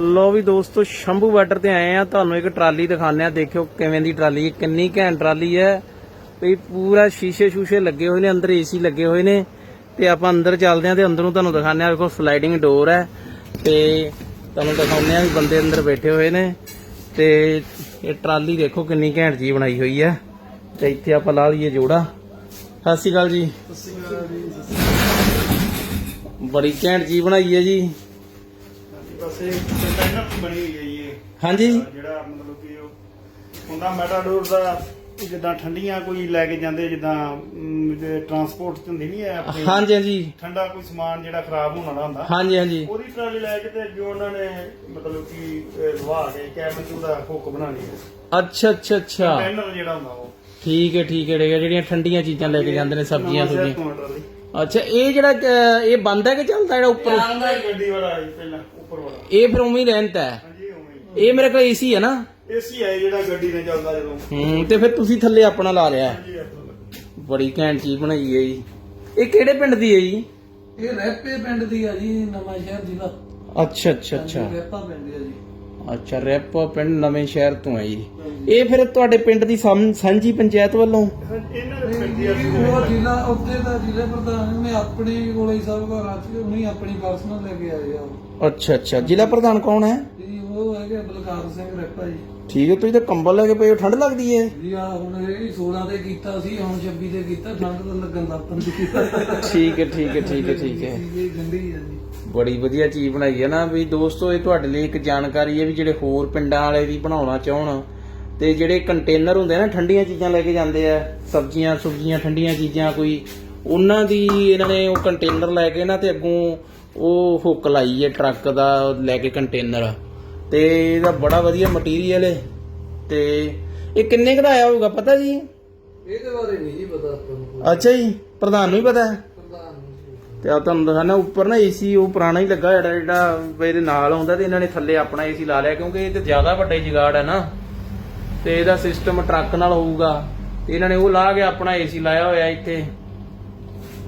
ਲੋ ਵੀ ਦੋਸਤੋ ਸ਼ੰਭੂ ਬਾਰਡਰ ਤੇ ਆਏ ਆ ਤੁਹਾਨੂੰ ਇੱਕ ਟਰਾਲੀ ਦਿਖਾਉਂਦੇ ਆ ਦੇਖਿਓ ਕਿਵੇਂ ਦੀ ਟਰਾਲੀ ਹੈ ਕਿੰਨੀ ਘੈਂਟ ਟਰਾਲੀ ਹੈ। ਵੀ ਪੂਰਾ ਸ਼ੀਸ਼ੇ ਸ਼ੂਸ਼ੇ ਲੱਗੇ ਹੋਏ ਨੇ ਅੰਦਰ ਏਸੀ ਲੱਗੇ ਹੋਏ ਨੇ। ਤੇ ਆਪਾਂ ਅੰਦਰ ਚੱਲਦੇ ਆ ਤੇ ਅੰਦਰੋਂ ਤੁਹਾਨੂੰ ਦਿਖਾਉਂਦੇ ਆ ਦੇਖੋ ਸਲਾਈਡਿੰਗ ਡੋਰ ਹੈ। ਤੇ ਤੁਹਾਨੂੰ ਦਿਖਾਉਂਦੇ ਆ ਵੀ ਬੰਦੇ ਅੰਦਰ ਬੈਠੇ ਹੋਏ ਨੇ। ਤੇ ਇਹ ਟਰਾਲੀ ਦੇਖੋ ਕਿੰਨੀ ਘੈਂਟ ਜੀ ਬਣਾਈ ਹੋਈ ਹੈ। ਤੇ ਇੱਥੇ ਆਪਾਂ ਲਾ ਲਈਏ ਜੋੜਾ। ਸਤਿ ਸ਼੍ਰੀ ਅਕਾਲ ਜੀ। ਬੜੀ ਘੈਂਟ ਜੀ ਬਣਾਈ ਹੈ ਜੀ। ਬਸ ਇਹ ਕੰਟੇਨਰ ਦੀ ਬਣੀ ਹੋਈ ਹੈ ਜੀ ਇਹ। ਹਾਂਜੀ। ਜਿਹੜਾ ਮਤਲਬ ਕਿ ਉਹ ਹੁੰਦਾ ਮੈਟਾਡੋਰ ਦਾ ਜਿੱਦਾਂ ਠੰਡੀਆਂ ਕੋਈ ਲੈ ਕੇ ਜਾਂਦੇ ਜਿੱਦਾਂ ਟਰਾਂਸਪੋਰਟ ਚ ਹੁੰਦੀ ਨਹੀਂ ਹੈ ਆਪਣੀ। ਹਾਂਜੀ ਹਾਂਜੀ। ਠੰਡਾ ਕੋਈ ਸਮਾਨ ਜਿਹੜਾ ਖਰਾਬ ਹੋਣ ਵਾਲਾ ਹੁੰਦਾ। ਹਾਂਜੀ ਹਾਂਜੀ। ਉਹਦੀ ਟਰਾਲੀ ਲੈ ਕੇ ਤੇ ਅੱਗੇ ਉਹਨਾਂ ਨੇ ਮਤਲਬ ਕਿ ਅਹ, ਲਵਾ ਕੇ ਕੈਬਨ ਚ ਉਹਦਾ ਹੁੱਕ ਬਣਾਣੀ ਹੈ ਅੱਛਾ ਅੱਛਾ ਅੱਛਾ। ਕੰਟੇਨਰ ਜਿਹੜਾ ਹੁੰਦਾ ਉਹ। ਠੀਕ ਹੈ ਠੀਕ ਹੈ ਠੀਕ ਹੈ, ਜਿਹੜੀਆਂ ਠੰਡੀਆਂ ਚੀਜ਼ਾਂ ਲੈ ਕੇ ਜਾਂਦੇ ਨੇ ਸਬਜ਼ੀਆਂ ਨਵਾਂ ਸ਼ਹਿਰ ਸੁਬਜ਼ੀਆਂ ਤੋਂ ਟਰਾਲੀ ਅੱਛਾ ਇਹ ਜਿਹੜਾ ਅਹ, ਇਹ ਬੰਦ ਹੈ ਕਿ ਚੱਲਦਾ ਜਿਹੜਾ ਉੱਪਰ? ਆਂਦਾ ਗੱਡੀ ਵਾਲਾ ਜੀ ਪਹਿਲਾਂ। ਉੱਪਰ ਵਾਲਾ। ਇਹ ਫਿਰ ਉਵੇਂ ਹੀ ਰਹਿੰਦਾ ਹੈ। ਹਾਂਜੀ ਉਵੇਂ ਇਹ ਮੇਰੇ ਕੋਲ ਏਸੀ ਹੈ ਨਾ। ਏਸੀ ਹੈ ਜਿਹੜਾ ਗੱਡੀ ਨੇ ਚੱਲਦਾ ਜਦੋਂ। ਹੂੰ ਤੇ ਫਿਰ ਤੁਸੀਂ ਥੱਲੇ ਆਪਣਾ ਲਾ ਲਿਆ। ਹਾਂਜੀ ਬੜੀ ਘੈਂਟ ਚੀਜ਼ ਬਣਾਈ ਹੈ ਜੀ। ਇਹ ਕਿਹੜੇ ਪਿੰਡ ਦੀ ਹੈ ਜੀ? ਇਹ ਰੈਪੇ ਪਿੰਡ ਦੀ ਆ ਜੀ ਨਵਾਂ ਸ਼ਹਿਰ ਜ਼ਿਲ੍ਹਾ। ਅੱਛਾ ਅੱਛਾ ਅੱਛਾ। ਰੈਪਾ ਪਿੰਡ ਦੀ ਆ ਜੀ। ਅੱਛਾ ਰੈਪੋ ਪਿੰਡ ਨਵੇਂ ਸ਼ਹਿਰ ਤੋਂ ਹੈ ਜੀ। ਇਹ ਫਿਰ ਤੁਹਾਡੇ ਪਿੰਡ ਦੀ ਸਾਂਝ- ਸਾਂਝੀ ਪੰਚਾਇਤ ਵੱਲੋਂ? ਪਿੰਡ ਦੀ ਆ ਉਹ ਜ਼ਿਲ੍ਹਾ ਉੱਤੇ ਦਾ ਜ਼ਿਲ੍ਹਾ ਪ੍ਰਧਾਨ ਨੇ ਆਪਣੇ ਕੋਲੇ ਹੀ ਸਭ ਘਰਾਂ ਚ ਉਹਨੇ ਆਪਣੀ ਪਰਸਨਲ ਲੈ ਕੇ ਆਏ ਆ ਅੱਛਾ ਅੱਛਾ। ਜ਼ਿਲ੍ਹਾ ਪ੍ਰਧਾਨ ਕੌਣ ਹੈ? ਜੀ ਉਹ ਹੈਗੇ ਬਲਕਾਰ ਸਿੰਘ ਰੈਪਾ ਜੀ। ਠੀਕ ਹੈ ਤੁਸੀਂ ਤਾਂ ਕੰਬਲ ਲੈ ਕੇ ਪਏ ਹੋ ਠੰਡ ਲੱਗਦੀ ਹੈ ਜੀ ਆ ਹੁਣ ਇਹ 16 ਤੇ ਕੀਤਾ ਸੀ ਹੁਣ 26 ਤੇ ਕੀਤਾ ਠੰਡ ਤਾਂ ਲੱਗਣ ਦਾ ਪੰਜ ਕੀਤਾ ਠੀਕ ਹੈ ਠੀਕ ਹੈ ਠੀਕ ਹੈ ਠੀਕ ਹੈ। ਇਹ ਗੰਢੀ ਆ ਜੀ। ਬੜੀ ਵਧੀਆ ਚੀਜ਼ ਬਣਾਈ ਹੈ ਨਾ ਵੀ ਦੋਸਤੋ ਇਹ ਤੁਹਾਡੇ ਲਈ ਇੱਕ ਜਾਣਕਾਰੀ ਹੈ ਵੀ ਜਿਹੜੇ ਹੋਰ ਪਿੰਡਾਂ ਵਾਲੇ ਵੀ ਬਣਾਉਣਾ ਚਾਹਣ। ਤੇ ਜਿਹੜੇ ਕੰਟੇਨਰ ਹੁੰਦੇ ਨਾ ਠੰਡੀਆਂ ਚੀਜ਼ਾਂ ਲੈ ਕੇ ਜਾਂਦੇ ਆ ਸਬਜ਼ੀਆਂ ਸੁਬਜ਼ੀਆਂ ਠੰਡੀਆਂ ਚੀਜ਼ਾਂ ਕੋਈ ਉਹਨਾਂ ਦੀ ਇਹਨਾਂ ਨੇ ਉਹ ਕੰਟੇਨਰ ਲੈ ਕੇ ਨਾ ਤੇ ਅੱਗੋਂ ਉਹ ਹੁੱਕ ਲਾਈ ਹੈ ਟਰੱਕ ਦਾ ਲੈ ਕੇ ਕੰਟੇਨਰ ਤੇ ਇਹਦਾ ਬੜਾ ਵਧੀਆ ਮਟੀਰੀਅਲ ਹੈ ਤੇ ਇਹ ਕਿੰਨੇ ਕੁ ਦਾ ਆਇਆ ਹੋਊਗਾ ਪਤਾ ਜੀ? ਇਹਦੇ ਬਾਰੇ ਨਹੀਂ ਜੀ ਪਤਾ ਆਪਾਂ ਨੂੰ ਅੱਛਾ ਜੀ ਪ੍ਰਧਾਨ ਨੂੰ ਹੀ ਪਤਾ ਹੈ। ਤੇ ਆ ਤੁਹਾਨੂੰ ਦਿਖਾਣਾ ਉੱਪਰ ਨਾ ਏਸੀ ਉਹ ਪੁਰਾਣਾ ਹੀ ਲੱਗਾ ਜਿਹੜਾ ਜਿਹੜਾ ਇਹਦੇ ਨਾਲ ਆਉਂਦਾ ਤੇ ਇਹਨਾਂ ਨੇ ਥੱਲੇ ਆਪਣਾ ਏਸੀ ਲਾ ਲਿਆ ਕਿਉਂਕਿ ਇਹ ਤੇ ਜ਼ਿਆਦਾ ਵੱਡਾ ਜਗਾੜ ਹੈ ਨਾ। ਤੇ ਇਹਦਾ ਸਿਸਟਮ ਟਰੱਕ ਨਾਲ ਹੋਊਗਾ। ਤੇ ਇਹਨਾਂ ਨੇ ਉਹ ਲਾ ਕੇ ਆਪਣਾ ਏਸੀ ਲਾਇਆ ਹੋਇਆ ਇੱਥੇ।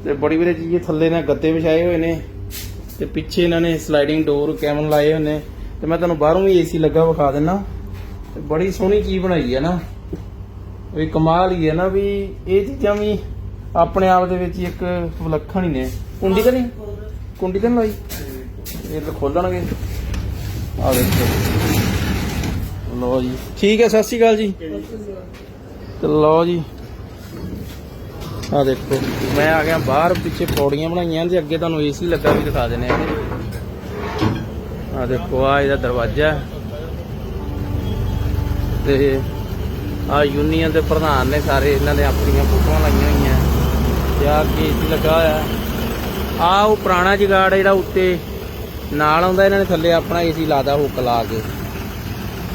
ਤੇ ਬੜੀ ਵਧੀਆ ਚੀਜ਼ ਹੈ, ਥੱਲੇ ਨਾ ਗੱਦੇ ਵਿਛਾਏ ਹੋਏ ਨੇ। ਤੇ ਪਿੱਛੇ ਇਹਨਾਂ ਨੇ ਸਲਾਈਡਿੰਗ ਡੋਰ ਕੈਮਨ ਲਾਏ ਹੋਏ ਨੇ। ਤੇ ਮੈਂ ਤੁਹਾਨੂੰ ਬਾਹਰੋਂ ਵੀ ਏਸੀ ਲੱਗਾ ਵਿਖਾ ਦਿੰਨਾ। ਤੇ ਬੜੀ ਸੋਹਣੀ ਚੀਜ਼ ਬਣਾਈ ਹੈ ਨਾ। ਵੀ ਕਮਾਲ ਹੀ ਹੈ ਨਾ ਵੀ ਇਹ ਚੀਜ਼ਾਂ ਵੀ ਆਪਣੇ ਆਪ ਦੇ ਵਿੱਚ ਇੱਕ ਵਿਲੱਖਣ ਹੀ ਨੇ। ਕੁੰਡੀ ਤਾਂ ਨਹੀਂ? ਕੁੰਡੀ ਤਾਂ ਨਹੀਂ ਲਾਈ? ਇਹ ਖੋਲਣਗੇ। ਆ ਦੇਖੋ ਲਓ ਜੀ। ਠੀਕ ਹੈ ਸਤਿ ਸ਼੍ਰੀ ਅਕਾਲ ਜੀ। ਤੇ ਲਓ ਜੀ। ਆ ਦੇਖੋ ਮੈਂ ਆ ਗਿਆ ਬਾਹਰ ਪਿੱਛੇ ਪੌੜੀਆਂ ਬਣਾਈਆਂ ਤੇ ਅੱਗੇ ਤੁਹਾਨੂੰ ਏਸੀ ਲੱਗਾ ਵੀ ਦਿਖਾ ਦਿੰਦੇ ਆ ਆ ਦੇਖੋ ਆ ਇਹਦਾ ਦਰਵਾਜ਼ਾ। ਤੇ ਆ ਯੂਨੀਅਨ ਦੇ ਪ੍ਰਧਾਨ ਨੇ ਸਾਰੇ ਇਹਨਾਂ ਨੇ ਆਪਣੀਆਂ ਫੋਟੋਆਂ ਲਾਈਆਂ ਹੋਈਆਂ। ਤੇ ਆ ਕੇਸ ਲੱਗਾ ਹੋਇਆ ਆ ਉਹ ਪੁਰਾਣਾ ਜਗਾੜ ਜਿਹੜਾ ਉੱਤੇ ਨਾਲ ਆਉਂਦਾ ਇਹਨਾਂ ਨੇ ਥੱਲੇ ਆਪਣਾ ਏਸੀ ਲਾਦਾ ਹੁੱਕ ਲਾ ਕੇ।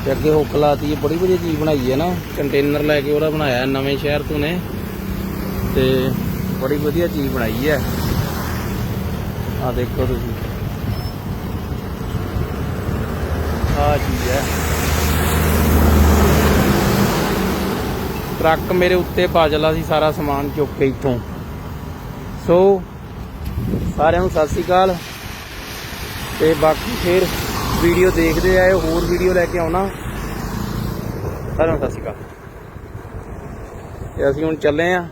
ਤੇ ਅੱਗੇ ਹੁੱਕ ਲਾਤੀ ਹੈ ਬੜੀ ਵਧੀਆ ਚੀਜ਼ ਬਣਾਈ ਹੈ ਨਾ। ਕੰਟੇਨਰ ਲੈ ਕੇ ਉਹਦਾ ਬਣਾਇਆ, ਨਵੇਂ ਸ਼ਹਿਰ ਤੋਂ ਨੇ। ਤੇ ਬੜੀ ਵਧੀਆ ਚੀਜ਼ ਬਣਾਈ ਹੈ। ਆ ਦੇਖੋ ਤੁਸੀਂ। ਆ ਚੀਜ਼ ਹੈ। ਟਰੱਕ ਮੇਰੇ ਉੱਤੇ ਪਾ ਚਲਾ ਸੀ ਸਾਰਾ ਸਮਾਨ ਚੁੱਕ ਕੇ ਇੱਥੋਂ। ਸੋ ਸਾਰਿਆਂ ਨੂੰ ਸਤਿ ਸ੍ਰੀ ਅਕਾਲ। ਤੇ ਬਾਕੀ ਫੇਰ ਵੀਡੀਓ ਦੇਖਦੇ ਆਏ, ਹੋਰ ਵੀਡੀਓ ਲੈ ਕੇ ਆਉਣਾ। ਸਾਰਿਆਂ ਨੂੰ ਸਤਿ ਸ੍ਰੀ ਅਕਾਲ। ਤੇ ਅਸੀਂ ਹੁਣ ਚੱਲੇ ਆ।